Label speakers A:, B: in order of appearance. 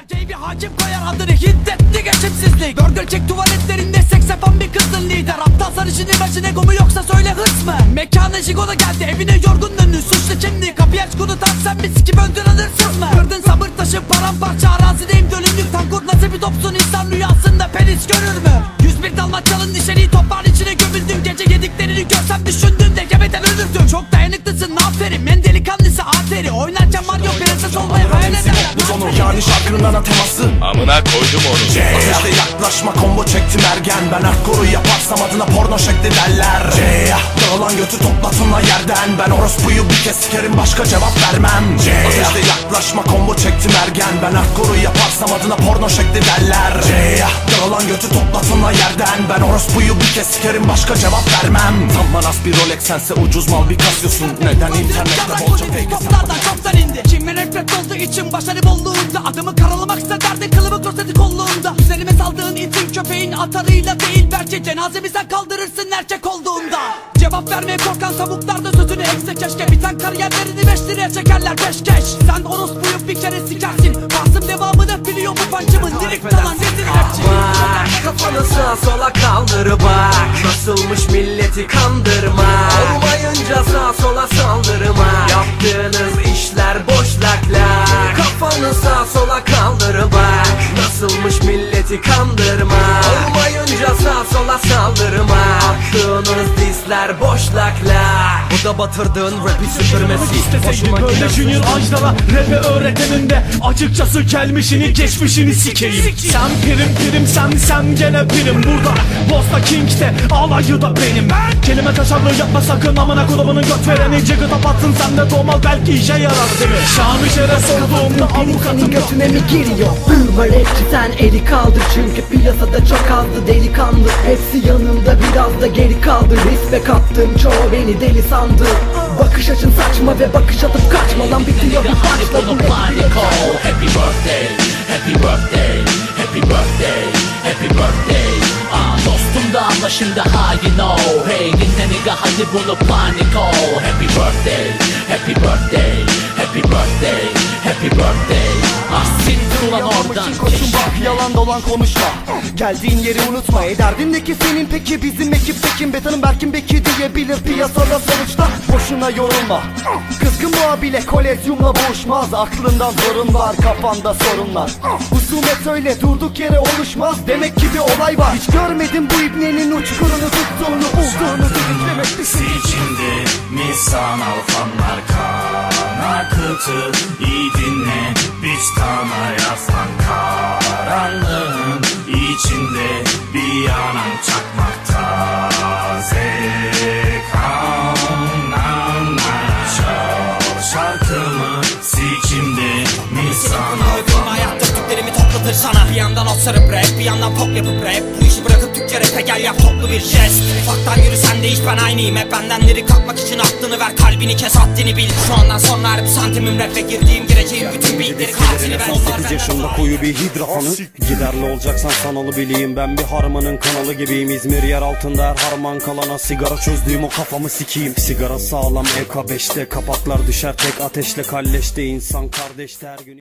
A: Erkeği bir hakim koyar adını. Hiddetti geçimsizlik. Dördül çek tuvaletlerinde seks yapan bir kızın lider. Aptal sarışın imajı ne mu yoksa söyle hırs mı? Mekana jigola geldi. Evine yorgun döndü. Suçlu kimdi kapıyı aç konu tak sen bir sikip öldür alırsın mı? Kırdın
B: sonu yani şarkının ana teması.
C: Amına koydum onu.
B: Ateşle yaklaşma combo çektim ergen. Ben hardcore'u yaparsam adına porno şekli derler. C'ya Dağılan götü toplatınla yerden. Ben orospuyu bir kez sikerim başka cevap vermem. C'ya Ateşle yaklaşma combo çektim ergen. Ben hardcore'u yaparsam adına porno şekli derler. C'ya Dağılan götü toplatınla yerden. Ben orospuyu bir kez sikerim başka cevap vermem. Tam manas bir Rolex sense ucuz mal bir kasıyorsun. Neden internette bolca fake
A: Toplardan çoktan indi. Kimin nefret olduğu için başarı bolluğunda Saldığın itin köpeğin atarıyla değil Belki cenazemizden kaldırırsın erkek olduğunda. Cevap vermeye korkan tavuklar da sözünü ekse keşke. Biten kariyerlerini beş liraya çekerler peşkeş Sen orospuyu bir kere sikersin. Basım devamını biliyor mu pancımın Dirik dalan rezil rapçi
D: Bak kafanı sağa sola kaldır bak. Nasılmış milleti kandırma Olmayınca milleti kandırma. Olmayınca sağa sola saldırma. Attığınız disler boş laklak Bu da batırdığın rapi süpürmesi. Hoşuma
E: böyle junior ajlara Rap'e öğretenin de Açıkçası gelmişini geçmişini sikeyim. Sen pirim pirim sen sen gene pirim. Burada Posta King'de alayı da benim. Kelime taşarlığı yapma sakın amına kulamanın göt vereni. Cıgı kapatsın sen de doğmal belki işe yarar değil mi? Şamı şere sorduğumda avukatım
F: götüne mi giriyor? Hepsi sen eli kaldır. Çünkü piyasada çok azdı delikanlı. Hepsi yanımda biraz da geri kaldı. Rispe kattım çoğu beni deli sandı. Bakış açın saçma ve bakış atıp kaçma Lan bitiyor bir başla. Bu
G: Happy birthday, happy birthday, happy birthday, happy birthday. Aa, dostum da anlaşıldı how you know Hey dinle nigga hadi bunu panik ol Happy birthday, happy birthday, happy
H: yalan dolan konuşma. Geldiğin yeri unutma. Ederdin de ki senin? Peki bizim ekip tekim Betanın Berkin Beki diyebilir piyasada sonuçta. Boşuna yorulma. Kızgın bu abile kolezyumla boğuşmaz Aklından sorun var kafanda sorunlar. Husumet öyle durduk yere oluşmaz. Demek ki bir olay var. Hiç görmedim bu ibnenin uçkurunu tuttuğunu bulduğunu. Diliklemek
I: içinde misal fanlar kan akıtı iyi dinle Biç tana yaslan karanlığın içinde bir yanan
J: sana. Bir yandan ot sarıp rap bir yandan pop yapıp rap. Bu işi bırakıp Türkçe rap'e gel yap toplu bir jest. Ufaktan yürü sen değiş ben aynıyım. Hep benden lirik atmak için aklını ver kalbini kes haddini bil. Şu andan sonra her bir santimim rap'e girdiğim gireceğim bütün beatleri katili ben onlar
K: 8
J: benden
K: yaşında koyu bir hidrafanı Giderli olacaksan sanalı bileyim. Ben bir harmanın kanalı gibiyim. İzmir yer altında her harman kalana Sigara çözdüğüm o kafamı sikeyim. Sigara sağlam EK5'te Kapaklar düşer tek ateşle kalleşte insan kardeşte her gün